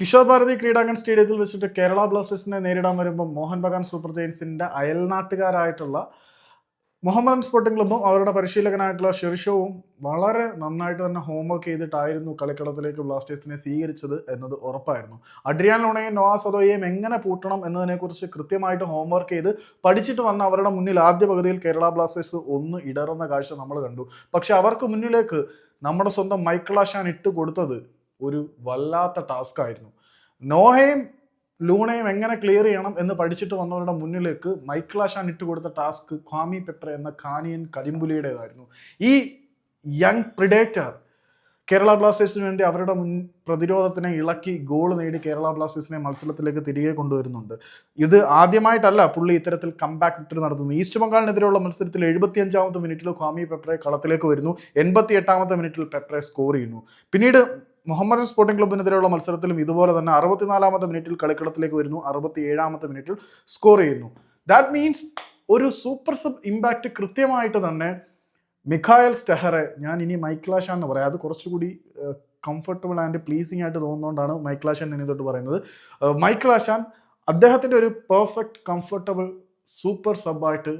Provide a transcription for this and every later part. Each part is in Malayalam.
കിഷോർ ഭാരതി ക്രീഡാങ്കൺ സ്റ്റേഡിയത്തിൽ വെച്ചിട്ട് കേരള ബ്ലാസ്റ്റേഴ്സിനെ നേരിടാൻ വരുമ്പോൾ മോഹൻ ബഗാൻ സൂപ്പർ ജയൻസിന്റെ അയൽനാട്ടുകാരായിട്ടുള്ള മുഹമ്മദൻ സ്പോർട്ടിംഗ് ക്ലബ്ബും അവരുടെ പരിശീലകനായിട്ടുള്ള ഷെർഷവും വളരെ നന്നായിട്ട് തന്നെ ഹോംവർക്ക് ചെയ്തിട്ടായിരുന്നു കളിക്കളത്തിലേക്ക് ബ്ലാസ്റ്റേഴ്സിനെ സ്വീകരിച്ചത് എന്നത് ഉറപ്പായിരുന്നു. അഡ്രിയാൻ ലോണയും നോവാ സദോയെയും എങ്ങനെ പൂട്ടണം എന്നതിനെക്കുറിച്ച് കൃത്യമായിട്ട് ഹോംവർക്ക് ചെയ്ത് പഠിച്ചിട്ട് വന്ന അവരുടെ മുന്നിൽ ആദ്യ പകുതിയിൽ കേരള ബ്ലാസ്റ്റേഴ്സ് ഒന്ന് ഇടറുന്ന കാഴ്ച നമ്മൾ കണ്ടു. പക്ഷെ അവർക്ക് മുന്നിലേക്ക് നമ്മുടെ സ്വന്തം മൈക്കിളാഷാൻ ഇട്ട് കൊടുത്തത് ഒരു വല്ലാത്ത ടാസ്ക് ആയിരുന്നു. നോഹയും ലൂണയും എങ്ങനെ ക്ലിയർ ചെയ്യണം എന്ന് പഠിച്ചിട്ട് വന്നവരുടെ മുന്നിലേക്ക് മൈക്കിളാഷാൻ ഇട്ട് കൊടുത്ത ടാസ്ക് ഖാമി പെപ്ര എന്ന ഖാനിയൻ കരിമ്പുലിയുടേതായിരുന്നു. ഈ യങ് പ്രിഡേറ്റർ കേരള ബ്ലാസ്റ്റേഴ്സിന് വേണ്ടി അവരുടെ മുൻ പ്രതിരോധത്തിനെ ഇളക്കി ഗോൾ നേടി കേരള ബ്ലാസ്റ്റേഴ്സിനെ മത്സരത്തിലേക്ക് തിരികെ കൊണ്ടുവരുന്നുണ്ട്. ഇത് ആദ്യമായിട്ടല്ല പുള്ളി ഇത്തരത്തിൽ കംബാക്ക് വിക്ടറി നടത്തുന്നത്. ഈസ്റ്റ് ബംഗാളിനെതിരെയുള്ള മത്സരത്തിൽ എഴുപത്തിയഞ്ചാമത്തെ മിനിറ്റിൽ ഖാമി പെപ്രെ കളത്തിലേക്ക് വരുന്നു. എൺപത്തി എട്ടാമത്തെ മിനിറ്റിൽ പെപ്രെ സ്കോർ ചെയ്യുന്നു. പിന്നീട് മുഹമ്മദൻ സ്പോർട്ടിംഗ് ക്ലബിനെതിരെയുള്ള മത്സരത്തിലും ഇതുപോലെ തന്നെ അറുപത്തിനാലാമത്തെ മിനിറ്റിൽ കളിക്കളത്തിലേക്ക് വരുന്നു. അറുപത്തി ഏഴാമത്തെ മിനിറ്റിൽ സ്കോർ ചെയ്യുന്നു. ദാറ്റ് മീൻസ് ഒരു സൂപ്പർ സബ് ഇമ്പാക്റ്റ് കൃത്യമായിട്ട് തന്നെ മിഖായൽ സ്റ്റെഹറെ ഞാൻ ഇനി മൈക്ലാഷാ എന്ന് പറയാം. അത് കുറച്ചുകൂടി കംഫർട്ടബിൾ ആൻഡ് പ്ലീസിങ് ആയിട്ട് തോന്നുന്നതുകൊണ്ടാണ് മൈക്ലാഷാൻ ഇനി തൊട്ട് പറയുന്നത്. മൈക്ലാഷാൻ അദ്ദേഹത്തിന്റെ ഒരു പെർഫെക്റ്റ് കംഫർട്ടബിൾ സൂപ്പർ സബായിട്ട്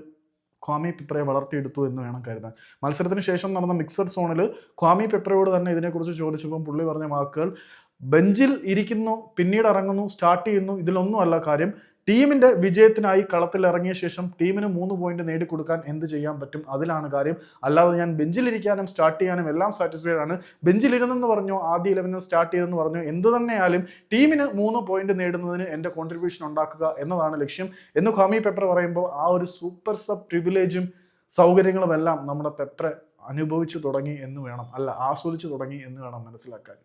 ഖ്വാമി പെപ്രയെ വളർത്തിയെടുത്തു എന്ന് വേണം കരുതാൻ. മത്സരത്തിന് ശേഷം നടന്ന മിക്സഡ് സോണിൽ ക്വാമി പെപ്രയോട് തന്നെ ഇതിനെക്കുറിച്ച് ചോദിച്ചപ്പോൾ പുള്ളി പറഞ്ഞ വാക്കുകൾ ബെഞ്ചിൽ ഇരിക്കുന്നു പിന്നീട് ഇറങ്ങുന്നു സ്റ്റാർട്ട് ചെയ്യുന്നു. ഇതിലൊന്നുമല്ല കാര്യം. ടീമിന്റെ വിജയത്തിനായി കളത്തിൽ ഇറങ്ങിയ ശേഷം ടീമിന് മൂന്ന് പോയിന്റ് നേടിക്കൊടുക്കാൻ എന്ത് ചെയ്യാൻ പറ്റും അതിലാണ് കാര്യം. അല്ലാതെ ഞാൻ ബെഞ്ചിലിരിക്കാനും സ്റ്റാർട്ട് ചെയ്യാനും എല്ലാം സാറ്റിസ്ഫൈഡ് ആണ്. ബെഞ്ചിലിരുന്നെന്ന് പറഞ്ഞു ആദ്യ ഇലവനിൽ സ്റ്റാർട്ട് ചെയ്തെന്ന് പറഞ്ഞു എന്ത് തന്നെയായാലും ടീമിന് മൂന്ന് പോയിന്റ് നേടുന്നതിന് എന്റെ കോൺട്രിബ്യൂഷൻ ഉണ്ടാക്കുക എന്നതാണ് ലക്ഷ്യം. എന്ന് ഖാമി പെപ്പർ പറയുമ്പോൾ ആ ഒരു സൂപ്പർ സബ് പ്രിവിലേജും സൗകര്യങ്ങളുമെല്ലാം നമ്മുടെ പെപ്പറെ അനുഭവിച്ചു തുടങ്ങി എന്ന് വേണം. അല്ല ആസ്വദിച്ചു തുടങ്ങി എന്ന് വേണം മനസ്സിലാക്കാൻ.